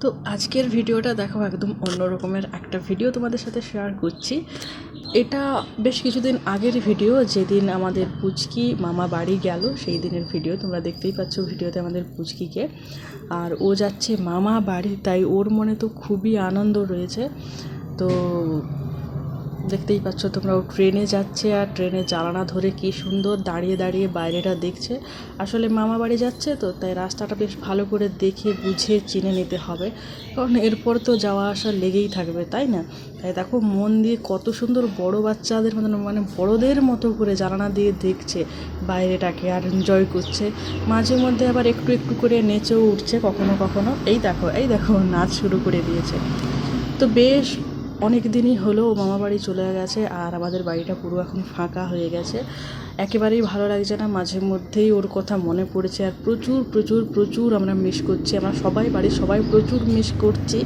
তো আজকের ভিডিওটা দেখো একদম অন্য রকমের একটা ভিডিও তোমাদের সাথে শেয়ার করছি। এটা বেশ কিছুদিন আগের ভিডিও, যেদিন আমাদের পুচকি মামা বাড়ি গেল, সেই দিনের ভিডিও। তোমরা দেখতেই পাচ্ছ ভিডিওতে আমাদের পুচকিকে। আর ও যাচ্ছে মামা বাড়ি, তাই ওর মনে তো খুবই আনন্দ রয়েছে। তো দেখতেই পাচ্ছ তোমরা, ও ট্রেনে যাচ্ছে আর ট্রেনের জানালা ধরে কি সুন্দর দাঁড়িয়ে দাঁড়িয়ে বাইরেটা দেখছে। আসলে মামা বাড়ি যাচ্ছে তো, তাই রাস্তাটা বেশ ভালো করে দেখে, বুঝে, চিনে নিতে হবে। কারণ এরপর তো যাওয়া আসা লেগেই থাকবে, তাই না? তাই দেখো, মন দিয়ে কত সুন্দর বড় বাচ্চাদের মতন মানে বড়দের মতো করে জানালা দিয়ে দেখছে বাইরেটাকে আর এনজয় করছে। মাঝে মধ্যে আবার একটু একটু করে নেচেও উঠছে কখনো কখনো। এই দেখো এই দেখো, নাচ শুরু করে দিয়েছে। তো বেশ অনেক দিনই হলো মামা বাড়ি চলে গেছে আর আমাদের বাড়িটা পুরো এখন ফাঁকা হয়ে গেছে। একেবারেই ভালো লাগছে না, মাঝে মধ্যেই ওর কথা মনে পড়েছে আর প্রচুর প্রচুর প্রচুর আমরা মিস করছি। আমরা সবাই বাড়ির সবাই প্রচুর মিস করছি।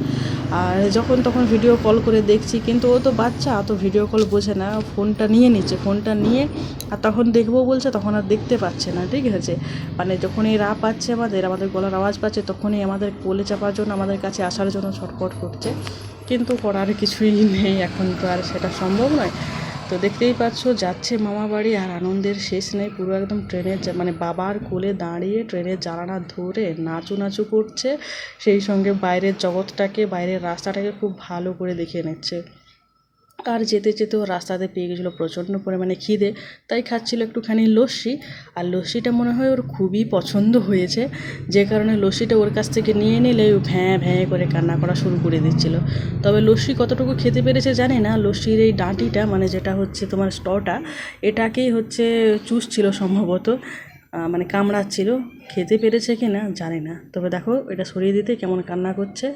আর যখন তখন ভিডিও কল করে দেখছি, কিন্তু ও তো বাচ্চা, তো ভিডিও কল বোঝে না। ফোনটা নিয়ে নিচ্ছে, ফোনটা নিয়ে আর তখন দেখব বলছে, তখন আর দেখতে পাচ্ছে না, ঠিক আছে? মানে যখনই রা পাচ্ছে আমাদের আমাদের গলার আওয়াজ পাচ্ছে, তখনই আমাদের কোলে চাপার জন্য, আমাদের কাছে আসার জন্য ছটফট করছে। কিন্তু করার কিছুই নেই, এখন তো আর সেটা সম্ভব নয়। তো দেখতেই পাচ্ছ, যাচ্ছে মামা বাড়ি আর আনন্দের শেষ নেই, পুরো একদম ট্রেনের মানে বাবার কোলে দাঁড়িয়ে ট্রেনের জানালা ধরে নাচু নাচু করছে, সেই সঙ্গে বাইরের জগৎটাকে, বাইরের রাস্তাটাকে খুব ভালো করে দেখে নিচ্ছে। আর যেতে যেতে ও রাস্তাতে পেয়ে গেছিল প্রচণ্ড পরিমাণে খিদে, তাই খাচ্ছিল একটুখানি লস্যি। আর লস্যিটা মনে হয় ওর খুবই পছন্দ হয়েছে, যে কারণে লস্যিটা ওর কাছ থেকে নিয়ে নিলে ও ভ্যাঁ ভ্যাঁ করে কান্না করা শুরু করে দিচ্ছিল। তবে লস্যি কতটুকু খেতে পেরেছে জানি না, লস্যির এই ডাঁটিটা মানে যেটা হচ্ছে তোমার স্টটা, এটাকেই হচ্ছে চুষছিল সম্ভবত মানে কামড়াচ্ছিল। খেতে পেরেছে কি না জানি না, তবে দেখো এটা সরিয়ে দিতে কেমন কান্না করছে।